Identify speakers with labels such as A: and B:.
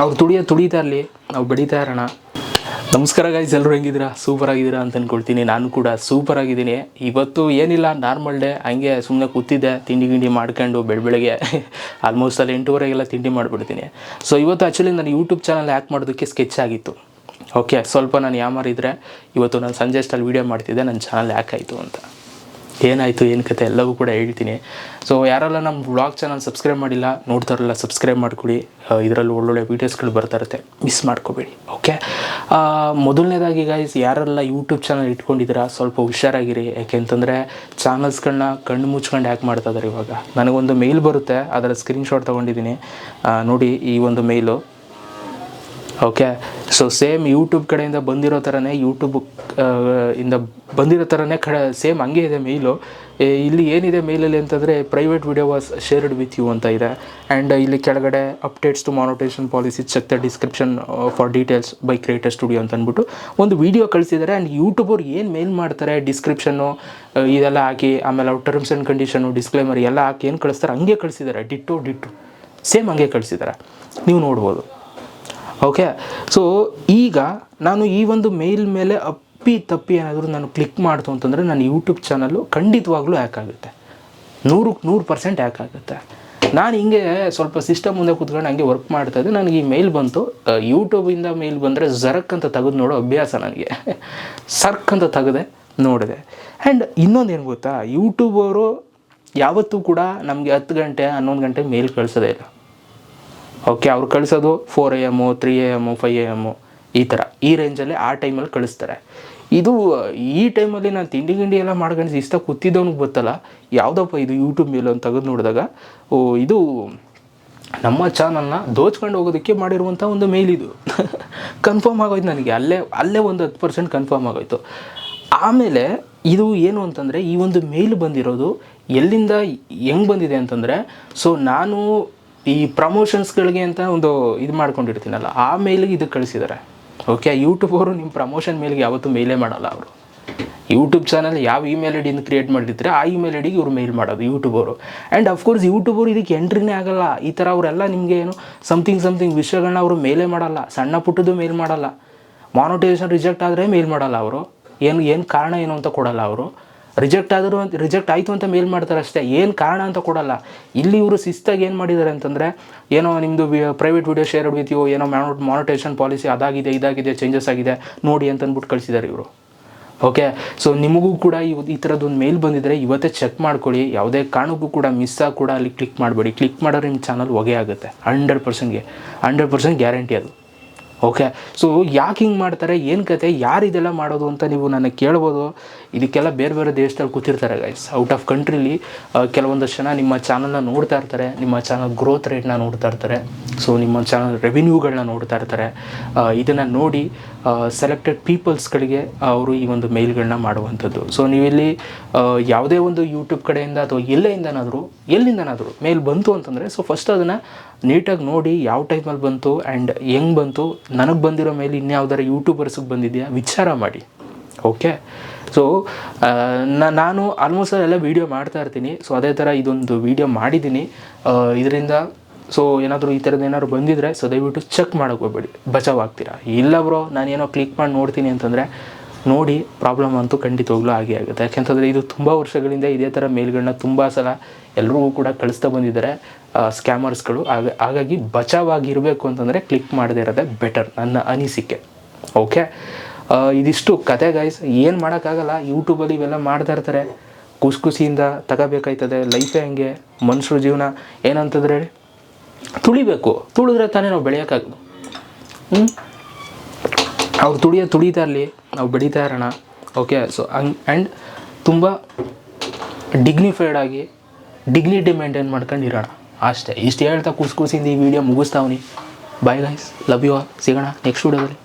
A: ಅವ್ರು ತುಡಿಯೋ ತುಡಿತಾ ಇರಲಿ. ನಾವು ಬೆಳೀತಾ ಇರೋಣ. ನಮಸ್ಕಾರ ಗಾಯ್ಸ್ ಎಲ್ಲರೂ ಹೆಂಗಿದ್ದೀರಾ? ಸೂಪರ್ ಆಗಿದ್ದೀರಾ ಅಂತ ಅಂದ್ಕೊಳ್ತೀನಿ ನಾನು ಕೂಡ ಸೂಪರ್ ಆಗಿದ್ದೀನಿ. ಇವತ್ತು ಏನಿಲ್ಲ ನಾರ್ಮಲ್ ಡೇ ಹಂಗೆ ಸುಮ್ಮನೆ ಕೂತಿದ್ದೆ, ತಿಂಡಿ ಗಿಂಡಿ ಮಾಡ್ಕೊಂಡು ಬೆಳ ಬೆಳಗ್ಗೆ ಆಲ್ಮೋಸ್ಟ್ ಅಲ್ಲಿ ಎಂಟೂವರೆಗೆಲ್ಲ ತಿಂಡಿ ಮಾಡಿಬಿಡ್ತೀನಿ. ಸೊ ಇವತ್ತು ಆ್ಯಕ್ಚುಲಿ ನಾನು ಯೂಟ್ಯೂಬ್ ಚಾನಲ್ ಹ್ಯಾಕ್ ಮಾಡೋದಕ್ಕೆ ಸ್ಕೆಚ್ ಆಗಿತ್ತು. ಓಕೆ ಸ್ವಲ್ಪ ನಾನು ಯಾಮಾರಿದ್ರೆ, ಇವತ್ತು ನಾನು ಸಂಜೆ ಅಷ್ಟಲ್ಲಿ ವೀಡಿಯೋ ಮಾಡ್ತಿದ್ದೆ, ನನ್ನ ಚಾನಲ್ ಹ್ಯಾಕ್ ಆಯಿತು ಅಂತ. ಏನಾಯಿತು, ಏನು ಕತೆ ಎಲ್ಲವೂ ಕೂಡ ಹೇಳ್ತೀನಿ. ಸೊ ಯಾರೆಲ್ಲ ನಮ್ಮ ವ್ಲಾಗ್ ಚಾನಲ್ ಸಬ್ಸ್ಕ್ರೈಬ್ ಮಾಡಿಲ್ಲ, ನೋಡ್ತಾರಲ್ಲ ಸಬ್ಸ್ಕ್ರೈಬ್ ಮಾಡ್ಕೊಳ್ಳಿ ಇದರಲ್ಲಿ ಒಳ್ಳೊಳ್ಳೆ ವೀಡಿಯೋಸ್ಗಳು ಬರ್ತಾ ಇರುತ್ತೆ. ಮಿಸ್ ಮಾಡ್ಕೋಬೇಡಿ ಓಕೆ ಮೊದಲನೇದಾಗಿ ಗೈಸ್ ಯಾರೆಲ್ಲ ಯೂಟ್ಯೂಬ್ ಚಾನಲ್ ಇಟ್ಕೊಂಡಿದ್ದೀರಾ, ಸ್ವಲ್ಪ ಹುಷಾರಾಗಿರಿ. ಯಾಕೆಂತಂದರೆ ಚಾನಲ್ಸ್ಗಳನ್ನ ಕಣ್ಣು ಮುಚ್ಕೊಂಡು ಹ್ಯಾಕ್ ಮಾಡ್ತಾ ಇದ್ದಾರೆ ಇವಾಗ. ನನಗೊಂದು ಮೇಲ್ ಬರುತ್ತೆ ಅದರ ಸ್ಕ್ರೀನ್ಶಾಟ್ ತೊಗೊಂಡಿದ್ದೀನಿ. ನೋಡಿ ಈ ಒಂದು ಮೇಲು ಓಕೆ ಸೊ ಸೇಮ್ ಯೂಟ್ಯೂಬ್ ಕಡೆಯಿಂದ ಬಂದಿರೋ ಥರನೇ ಯೂಟ್ಯೂಬ್ ಇಂದ ಬಂದಿರೋ ಥರನೇ ಕಡೆ ಸೇಮ್ ಹಂಗೆ ಇದೆ ಮೇಲು. ಇಲ್ಲಿ ಏನಿದೆ ಮೇಲಲ್ಲಿ ಅಂತಂದರೆ private video was shared with you ಅಂತ ಇದೆ. ಆ್ಯಂಡ್ ಇಲ್ಲಿ ಕೆಳಗಡೆ updates to monetization policy check the description for details by creator studio ಅಂತ ಅಂದ್ಬಿಟ್ಟು ಒಂದು ವಿಡಿಯೋ ಕಳಿಸಿದ್ದಾರೆ ಆ್ಯಂಡ್ ಯೂಟ್ಯೂಬರ್ ಏನು ಮೇಲ್ ಮಾಡ್ತಾರೆ? ಡಿಸ್ಕ್ರಿಪ್ಷನ್ನು ಇದೆಲ್ಲ ಹಾಕಿ, ಆಮೇಲೆ ಅವ್ರ ಟರ್ಮ್ಸ್ ಆ್ಯಂಡ್ ಕಂಡೀಷನು ಡಿಸ್ಕ್ಲೇಮರ್ ಎಲ್ಲ ಹಾಕಿ ಏನು ಕಳಿಸ್ತಾರೆ? ಹಂಗೆ ಕಳಿಸಿದ್ದಾರೆ ಡಿಟ್ಟು ಡಿಟ್ಟು ಸೇಮ್ ಹಂಗೆ ಕಳಿಸಿದ್ದಾರೆ ನೀವು ನೋಡ್ಬೋದು. ಓಕೆ ಸೊ ಈಗ ನಾನು ಈ ಒಂದು ಮೇಲ್ ಮೇಲೆ ಅಪ್ಪಿ ತಪ್ಪಿ ಏನಾದರೂ ನಾನು ಕ್ಲಿಕ್ ಮಾಡ್ತು ಅಂತಂದರೆ ನನ್ನ ಯೂಟ್ಯೂಬ್ ಚಾನಲ್ಲು ಖಂಡಿತವಾಗ್ಲೂ ಹ್ಯಾಕ್ ಆಗುತ್ತೆ. ನೂರಕ್ಕೆ ನೂರು ಪರ್ಸೆಂಟ್ ಹ್ಯಾಕ್ ಆಗುತ್ತೆ. ನಾನು ಹಿಂಗೆ ಸ್ವಲ್ಪ ಸಿಸ್ಟಮ್ ಮುಂದೆ ಕೂತ್ಕೊಂಡು ಹಂಗೆ ವರ್ಕ್ ಮಾಡ್ತಾ ಇದ್ದೆ. ನನಗೆ ಈ ಮೇಲ್ ಬಂತು. ಯೂಟ್ಯೂಬಿಂದ ಮೇಲ್ ಬಂದರೆ ಜರಕ್ ಅಂತ ತೆಗೆದು ನೋಡೋ ಅಭ್ಯಾಸ ನನಗೆ. ಸರ್ಕ್ ಅಂತ ತೆಗೆದೆ ನೋಡಿದೆ. ಆ್ಯಂಡ್ ಇನ್ನೊಂದು ಏನು ಗೊತ್ತಾ? ಯೂಟ್ಯೂಬ್ ಅವರು ಯಾವತ್ತೂ ಕೂಡ ನಮಗೆ ಹತ್ತು ಗಂಟೆ, ಹನ್ನೊಂದು ಗಂಟೆ ಮೇಲ್ ಕಳಿಸೋದೇ ಇಲ್ಲ. ಓಕೆ ಅವ್ರು ಕಳಿಸೋದು four A M three A M five A M ಈ ಥರ ಈ ರೇಂಜಲ್ಲಿ ಆ ಟೈಮಲ್ಲಿ ಕಳಿಸ್ತಾರೆ. ಇದು, ಈ ಟೈಮಲ್ಲಿ ನಾನು ತಿಂಡಿ ಗಿಂಡಿ ಎಲ್ಲ ಮಾಡ್ಕೊಂಡು ಇಷ್ಟ ಕೂತಿದ್ದವನಿಗೆ ಗೊತ್ತಲ್ಲ, ಯಾವುದಪ್ಪ ಇದು ಯೂಟ್ಯೂಬ್ ಮೇಲೆ ಅಂತ ತೆಗೆದು ನೋಡಿದಾಗ, ಓ, ಇದು ನಮ್ಮ ಚಾನಲ್ನ ದೋಚ್ಕೊಂಡು ಹೋಗೋದಕ್ಕೆ ಮಾಡಿರುವಂಥ ಒಂದು ಮೇಲ್ ಇದು. ಕನ್ಫರ್ಮ್ ಆಗೋಯ್ತು ನನಗೆ. ಅಲ್ಲೇ ಅಲ್ಲೇ ಒಂದು ಹತ್ತು ಪರ್ಸೆಂಟ್ ಕನ್ಫರ್ಮ್ ಆಗೋಯ್ತು. ಆಮೇಲೆ ಇದು ಏನು ಅಂತಂದರೆ ಈ ಒಂದು ಮೇಲ್ ಬಂದಿರೋದು ಎಲ್ಲಿಂದ ಹೆಂಗೆ ಬಂದಿದೆ ಅಂತಂದರೆ ಸೊ ನಾನು ಈ ಪ್ರಮೋಷನ್ಸ್ಗಳಿಗೆ ಅಂತ ಒಂದು ಇದು ಮಾಡ್ಕೊಂಡಿರ್ತೀನಲ್ಲ, ಆ ಮೇಲಿಗೆ ಇದು ಕಳಿಸಿದ್ದಾರೆ ಓಕೆ ಯೂಟ್ಯೂಬ್ ಅವರು ನಿಮ್ಮ ಪ್ರಮೋಷನ್ ಮೇಲ್ಗೆ ಯಾವತ್ತೂ ಮೇಲೇ ಮಾಡಲ್ಲ ಅವರು. ಯೂಟ್ಯೂಬ್ ಚಾನಲ್ ಯಾವ ಇಮೇಲ್ ಐ ಡಿಯಿಂದ ಕ್ರಿಯೇಟ್ ಮಾಡಿರ್ತಾರೆ ಆ ಇಮೇಲ್ ಐ ಡಿಗೆ ಇವ್ರು ಮೇಲ್ ಮಾಡೋದು ಯೂಟ್ಯೂಬ್ ಅವರು. ಆ್ಯಂಡ್ ಅಫ್ಕೋರ್ಸ್ ಯೂಟ್ಯೂಬ್ ಅವರು ಇದಕ್ಕೆ ಎಂಟ್ರಿನೇ ಆಗಲ್ಲ. ಈ ಥರ ಅವರೆಲ್ಲ ನಿಮಗೆ ಏನು ಸಮಥಿಂಗ್ ಸಮಥಿಂಗ್ ವಿಷಯಗಳನ್ನ ಅವರು ಮೇಲೇ ಮಾಡಲ್ಲ, ಸಣ್ಣ ಪುಟ್ಟದ್ದು ಮೇಲ್ ಮಾಡಲ್ಲ. ಮಾನಿಟೈಸೇಷನ್ ರಿಜೆಕ್ಟ್ ಆದರೆ ಮೇಲ್ ಮಾಡಲ್ಲ ಅವರು. ಏನು ಏನು ಕಾರಣ ಏನು ಅಂತ ಕೊಡಲ್ಲ ಅವರು. ರಿಜೆಕ್ಟ್ ಆದರೂ ಅಂತ, ರಿಜೆಕ್ಟ್ ಆಯಿತು ಅಂತ ಮೇಲ್ ಮಾಡ್ತಾರೆ ಅಷ್ಟೇ. ಏನು ಕಾರಣ ಅಂತ ಕೊಡಲ್ಲ. ಇಲ್ಲಿ ಇವರು ಶಿಸ್ತಾಗಿ ಏನು ಮಾಡಿದ್ದಾರೆ ಅಂತಂದರೆ, ಏನೋ ನಿಮ್ಮದು private video share with you ಏನೋ ಮಾನಿಟೇಷನ್ ಪಾಲಿಸಿ ಅದಾಗಿದೆ, ಇದಾಗಿದೆ ಚೇಂಜಸ್ ಆಗಿದೆ, ನೋಡಿ ಅಂತ ಅಂದ್ಬಿಟ್ಟು ಕಳಿಸಿದ್ದಾರೆ ಇವರು. ಓಕೆ ಸೊ ನಿಮಗೂ ಕೂಡ ಇವ್ ಈ ಥರದ್ದೊಂದು ಮೇಲ್ ಬಂದಿದ್ದರೆ ಇವತ್ತೇ ಚೆಕ್ ಮಾಡ್ಕೊಳ್ಳಿ. ಯಾವುದೇ ಕಾರಣಕ್ಕೂ ಕೂಡ ಮಿಸ್ ಆಗಿ ಕೂಡ ಅಲ್ಲಿ ಕ್ಲಿಕ್ ಮಾಡಬೇಡಿ. ಕ್ಲಿಕ್ ಮಾಡೋರು ನಿಮ್ಮ ಚಾನಲ್ ಹೊಗೆ ಆಗುತ್ತೆ. ಹಂಡ್ರೆಡ್ ಪರ್ಸೆಂಟ್ಗೆ ಹಂಡ್ರೆಡ್ ಪರ್ಸೆಂಟ್ ಗ್ಯಾರಂಟಿ ಅದು. ಓಕೆ ಸೊ ಯಾಕೆ ಹಿಂಗೆ ಮಾಡ್ತಾರೆ? ಏನು ಕತೆ? ಯಾರು ಇದೆಲ್ಲ ಮಾಡೋದು ಅಂತ ನೀವು ನನಗೆ ಕೇಳ್ಬೋದು. ಇದಕ್ಕೆಲ್ಲ ಬೇರೆ ಬೇರೆ ದೇಶದಲ್ಲಿ ಕೂತಿರ್ತಾರೆ ಗೈಸ್ ಔಟ್ ಆಫ್ ಕಂಟ್ರಿಲಿ ಕೆಲವೊಂದಷ್ಟು ಜನ ನಿಮ್ಮ ಚಾನಲ್ನ ನೋಡ್ತಾ ಇರ್ತಾರೆ. ನಿಮ್ಮ ಚಾನಲ್ ಗ್ರೋತ್ ರೇಟ್ನ ನೋಡ್ತಾ ಇರ್ತಾರೆ. ಸೊ ನಿಮ್ಮ ಚಾನಲ್ ರೆವಿನ್ಯೂಗಳನ್ನ ನೋಡ್ತಾ ಇರ್ತಾರೆ. ಇದನ್ನು ನೋಡಿ ಸೆಲೆಕ್ಟೆಡ್ ಪೀಪಲ್ಸ್ಗಳಿಗೆ ಅವರು ಈ ಒಂದು ಮೇಲ್ಗಳನ್ನ ಮಾಡುವಂಥದ್ದು. ಸೊ ನೀವಿಲ್ಲಿ ಯಾವುದೇ ಒಂದು ಯೂಟ್ಯೂಬ್ ಕಡೆಯಿಂದ ಅಥವಾ ಎಲ್ಲೆಯಿಂದನಾದರೂ, ಎಲ್ಲಿಂದನಾದರೂ ಮೇಲ್ ಬಂತು ಅಂತಂದರೆ ಸೊ ಫಸ್ಟ್ ಅದನ್ನು ನೀಟಾಗಿ ನೋಡಿ ಯಾವ ಟೈಮಲ್ಲಿ ಬಂತು ಆ್ಯಂಡ್ ಹೆಂಗೆ ಬಂತು, ನನಗೆ ಬಂದಿರೋ ಮೇಲೆ ಇನ್ಯಾವ್ದಾರ ಯೂಟ್ಯೂಬರ್ಸಿಗೆ ಬಂದಿದೆಯಾ ವಿಚಾರ ಮಾಡಿ. ಓಕೆ ಸೊ ನಾನು ಆಲ್ಮೋಸ್ಟ್ ಎಲ್ಲ ವೀಡಿಯೋ ಮಾಡ್ತಾ ಇರ್ತೀನಿ. ಸೊ ಅದೇ ಥರ ಇದೊಂದು ವೀಡಿಯೋ ಮಾಡಿದ್ದೀನಿ. ಇದರಿಂದ ಸೊ ಏನಾದರೂ ಈ ಥರದ್ದು ಏನಾದ್ರು ಬಂದಿದ್ರೆ ಸೊ ದಯವಿಟ್ಟು ಚೆಕ್ ಮಾಡೋಕೆ ಹೋಗ್ಬೇಡಿ. ಬಚಾವ್ ಆಗ್ತೀರಾ ಇಲ್ಲ ಬ್ರೋ ನಾನೇನೋ ಕ್ಲಿಕ್ ಮಾಡಿ ನೋಡ್ತೀನಿ ಅಂತಂದರೆ ನೋಡಿ ಪ್ರಾಬ್ಲಮ್ ಅಂತೂ ಖಂಡಿತವಾಗ್ಲೂ ಆಗೇ ಆಗುತ್ತೆ. ಯಾಕೆಂತಂದರೆ ಇದು ತುಂಬ ವರ್ಷಗಳಿಂದ ಇದೇ ಥರ ಮೇಲ್ಗಳನ್ನ ತುಂಬ ಸಲ ಎಲ್ಲರಿಗೂ ಕೂಡ ಕಳಿಸ್ತಾ ಬಂದಿದ್ದಾರೆ ಸ್ಕ್ಯಾಮರ್ಸ್ಗಳು ಹಾಗ ಹಾಗಾಗಿ ಬಚಾವಾಗಿರಬೇಕು ಅಂತಂದರೆ ಕ್ಲಿಕ್ ಮಾಡದೇ ಇರೋದೇ ಬೆಟರ್ ನನ್ನ ಅನಿಸಿಕೆ. ಓಕೆ ಇದಿಷ್ಟು ಕತೆ ಗಾಯ್ಸ್ ಏನು ಮಾಡೋಕ್ಕಾಗಲ್ಲ ಯೂಟ್ಯೂಬಲ್ಲಿ ಇವೆಲ್ಲ ಮಾಡ್ತಾ ಇರ್ತಾರೆ. ಖುಷಿ ಖುಷಿಯಿಂದ ತಗೋಬೇಕಾಯ್ತದೆ ಲೈಫೇ ಹಂಗೆ ಮನುಷ್ಯರ ಜೀವನ. ಏನಂತಂದ್ರೆ ಹೇಳಿ? ತುಳಿಬೇಕು. ತುಳಿದ್ರೆ ತಾನೇ ನಾವು ಬೆಳೆಯೋಕ್ಕಾಗೋದು. ಹ್ಞೂ ಅವ್ರು ತುಳಿಯೋ ತುಳಿತಾ ಇರಲಿ, ನಾವು ಬೆಳೀತಾ ಇರೋಣ. ಓಕೆ ಸೊ ಹಂಗ್ ಆ್ಯಂಡ್ ತುಂಬ ಡಿಗ್ನಿಫೈಡ್ ಆಗಿ ಡಿಗ್ನಿಟಿ ಮೇಂಟೈನ್ ಮಾಡ್ಕೊಂಡು ಇರೋಣ. ಅಷ್ಟೇ. ಇಷ್ಟು ಹೇಳ್ತಾ ಕೂಸು ಕೂಸಿಂದ ಈ video ಮುಗಿಸ್ತಾವನಿ bye guys love you all ಸಿಗೋಣ ನೆಕ್ಸ್ಟ್ ವಿಡಿಯೋದಲ್ಲಿ